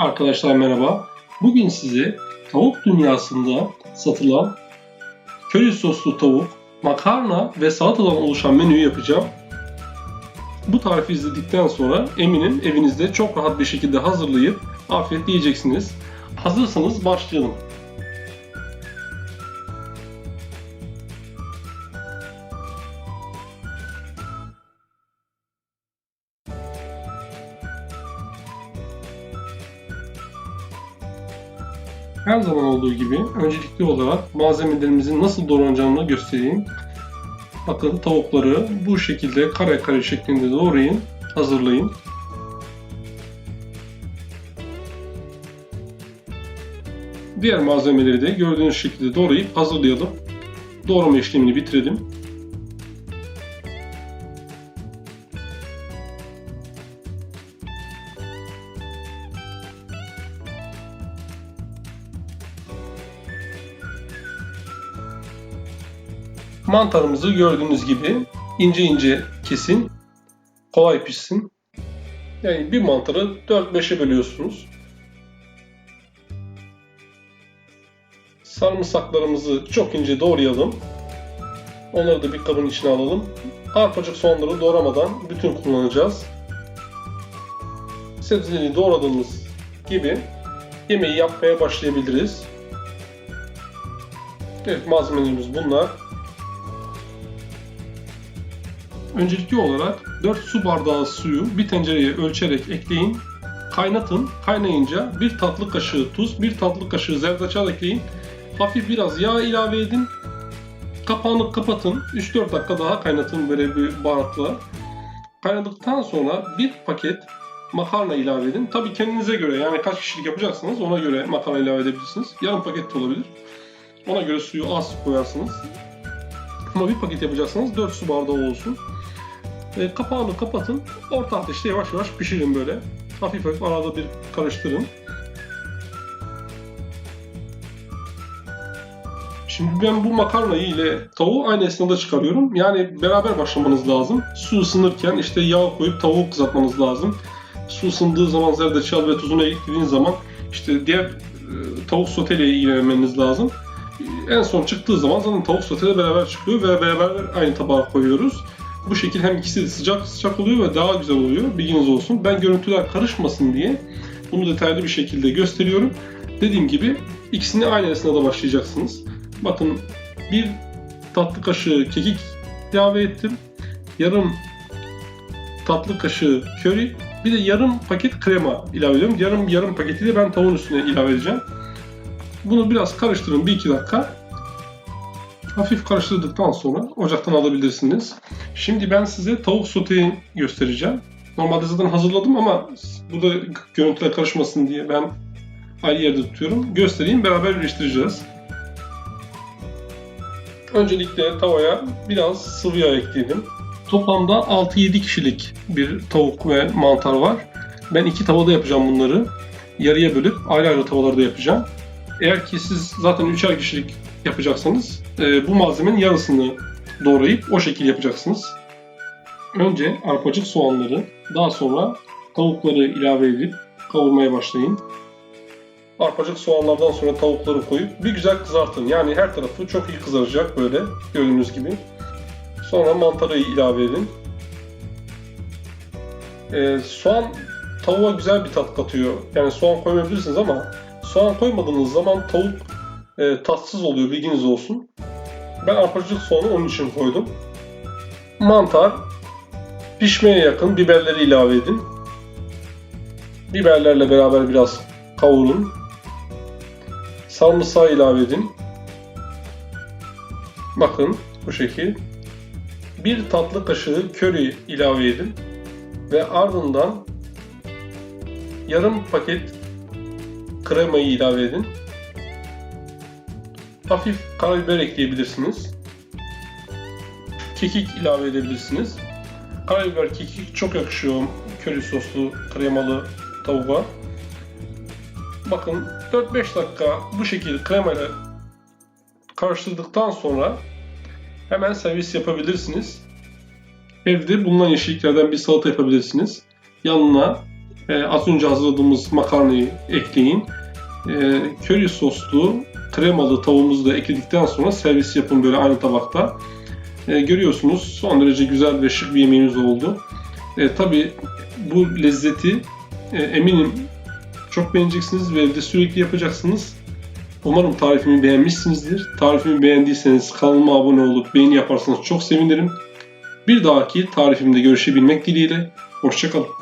Arkadaşlar merhaba. Bugün size tavuk dünyasında satılan köri soslu tavuk, makarna ve salatadan oluşan menüyü yapacağım. Bu tarifi izledikten sonra eminim evinizde çok rahat bir şekilde hazırlayıp afiyetle yiyeceksiniz. Hazırsanız başlayalım. Her zaman olduğu gibi öncelikli olarak malzemelerimizin nasıl doğranacağını göstereyim. Bakın tavukları bu şekilde kare kare şeklinde doğrayın, hazırlayın. Diğer malzemeleri de gördüğünüz şekilde doğrayıp hazırlayalım. Doğrama işlemini bitirelim. Mantarımızı gördüğünüz gibi ince ince kesin. Kolay pişsin. Yani bir mantarı 4-5'e bölüyorsunuz. Sarımsaklarımızı çok ince doğrayalım. Onları da bir kabın içine alalım. Arpacık soğanları doğramadan bütün kullanacağız. Sebzeleri doğradığımız gibi yemeği yapmaya başlayabiliriz. Evet malzemelerimiz bunlar. Öncelikli olarak 4 su bardağı suyu bir tencereye ölçerek ekleyin. Kaynatın. Kaynayınca bir tatlı kaşığı tuz, bir tatlı kaşığı zerdeçal ekleyin. Hafif biraz yağ ilave edin. Kapağını kapatın. 3-4 dakika daha kaynatın böyle bir baharatla. Kaynadıktan sonra bir paket makarna ilave edin. Tabii kendinize göre yani kaç kişilik yapacaksanız ona göre makarna ilave edebilirsiniz. Yarım paket de olabilir. Ona göre suyu az koyarsınız. Ama bir paket yapacaksanız 4 su bardağı olsun. E, kapağını kapatın. Orta ateşte yavaş yavaş pişirin böyle. Hafif hafif arada bir karıştırın. Şimdi ben bu makarnayı ile tavuğu aynı esnada çıkarıyorum. Yani beraber başlamanız lazım. Su ısınırken işte yağ koyup tavuğu kızartmanız lazım. Su ısındığı zaman zerdeçal ve tuzunu eklediğiniz zaman işte diğer e, tavuk soteyle ilgilenmeniz lazım. En son çıktığı zaman zaten tavuk soteyle beraber çıkıyor ve beraber aynı tabağa koyuyoruz. Bu şekilde hem ikisi de sıcak sıcak oluyor ve daha güzel oluyor. Bilginiz olsun. Ben görüntüler karışmasın diye bunu detaylı bir şekilde gösteriyorum. Dediğim gibi ikisini aynı esnada başlayacaksınız. Bakın bir tatlı kaşığı kekik ilave ettim. Yarım tatlı kaşığı köri. Bir de yarım paket krema ilave ediyorum. Yarım yarım paketi de ben tavuğun üstüne ilave edeceğim. Bunu biraz karıştırın 1-2 dakika. Hafif karıştırdıktan sonra ocaktan alabilirsiniz. Şimdi ben size tavuk soteyi göstereceğim. Normalde zaten hazırladım ama burada görüntüler karışmasın diye ben ayrı yerde tutuyorum. Göstereyim beraber birleştireceğiz. Öncelikle tavaya biraz sıvı yağ ekledim. Toplamda 6-7 kişilik bir tavuk ve mantar var. Ben iki tavada yapacağım bunları. Yarıya bölüp ayrı ayrı tavalarda yapacağım. Eğer ki siz zaten 3'er kişilik yapacaksanız e, bu malzemenin yarısını doğrayıp o şekilde yapacaksınız. Önce arpacık soğanları, daha sonra tavukları ilave edip kavurmaya başlayın. Arpacık soğanlardan sonra tavukları koyup bir güzel kızartın. Yani her tarafı çok iyi kızaracak böyle gördüğünüz gibi. Sonra mantarı ilave edin. Ee, soğan tavuğa güzel bir tat katıyor. Yani soğan koymayabilirsiniz ama soğan koymadığınız zaman tavuk e, tatsız oluyor bilginiz olsun. Ben arpacık soğanı onun için koydum. Mantar pişmeye yakın biberleri ilave edin. Biberlerle beraber biraz kavurun. Sarımsağı ilave edin. Bakın bu şekil. Bir tatlı kaşığı köri ilave edin. Ve ardından yarım paket kremayı ilave edin. Hafif karabiber ekleyebilirsiniz. Kekik ilave edebilirsiniz. Karabiber, kekik çok yakışıyor köri soslu kremalı tavuğa. Bakın 4-5 dakika bu şekilde kremayla karıştırdıktan sonra hemen servis yapabilirsiniz. Evde bulunan yeşilliklerden bir salata yapabilirsiniz. Yanına e, az önce hazırladığımız makarnayı ekleyin. E, köri soslu kremalı tavuğumuzu da ekledikten sonra servis yapın böyle aynı tabakta. E, görüyorsunuz son derece güzel ve şık bir yemeğimiz oldu. E, Tabi bu lezzeti e, eminim çok beğeneceksiniz ve evde sürekli yapacaksınız. Umarım tarifimi beğenmişsinizdir. Tarifimi beğendiyseniz kanalıma abone olup beğeni yaparsanız çok sevinirim. Bir dahaki tarifimde görüşebilmek dileğiyle. Hoşçakalın.